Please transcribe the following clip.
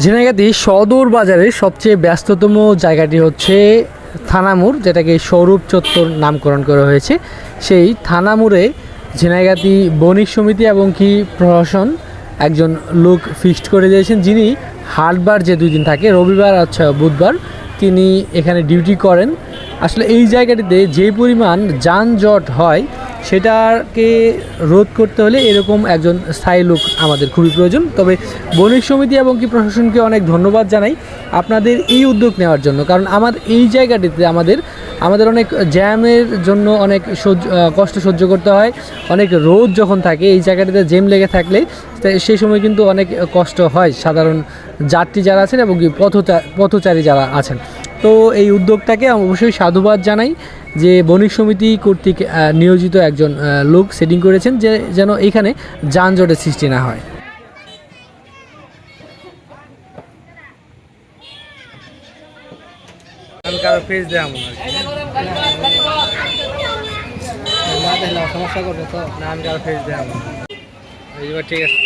ঝিনাইগাতি সদর বাজারের সবচেয়ে ব্যস্ততম জায়গাটি হচ্ছে থানামুর, যেটাকে স্বরূপ চত্বর নামকরণ করা হয়েছে। সেই থানামুরে ঝিনাইগাতি বণিক সমিতি এবং কি প্রশাসন একজন লোক ফিক্সড করে দিয়েছেন, যিনি হাটবার যে দুই দিন থাকে, রবিবার আচ্ছা বুধবার, তিনি এখানে ডিউটি করেন। আসলে এই জায়গাটিতে যে পরিমাণ যানজট হয় সেটাকে রোধ করতে হলে এরকম একজন স্থায়ী লোক আমাদের খুবই প্রয়োজন। তবে বণিক সমিতি এবং কি প্রশাসনকে অনেক ধন্যবাদ জানাই আপনাদের এই উদ্যোগ নেওয়ার জন্য। কারণ আমার এই জায়গাটিতে আমাদের আমাদের অনেক জ্যামের জন্য অনেক সহ্য কষ্ট সহ্য করতে হয়। অনেক রোদ যখন থাকে, এই জায়গাটিতে জ্যাম লেগে থাকলে সেই সময় কিন্তু অনেক কষ্ট হয়। সাধারণ যাত্রী যারা আছেন এবং পথচা, পথচারী যারা আছেন। তো এই উদ্যোগটাকে অবশ্যই সাধুবাদ জানাই যে বণিক সমিতি কর্তৃক নিয়োজিত একজন লোক সেটিং করেছেন যে যেন এখানে যানজটের সৃষ্টি না হয়। আমি কারও পেজ দেওয়া সমস্যা করবে তো। না আমি কারও পেজ দেওয়া ঠিক আছে।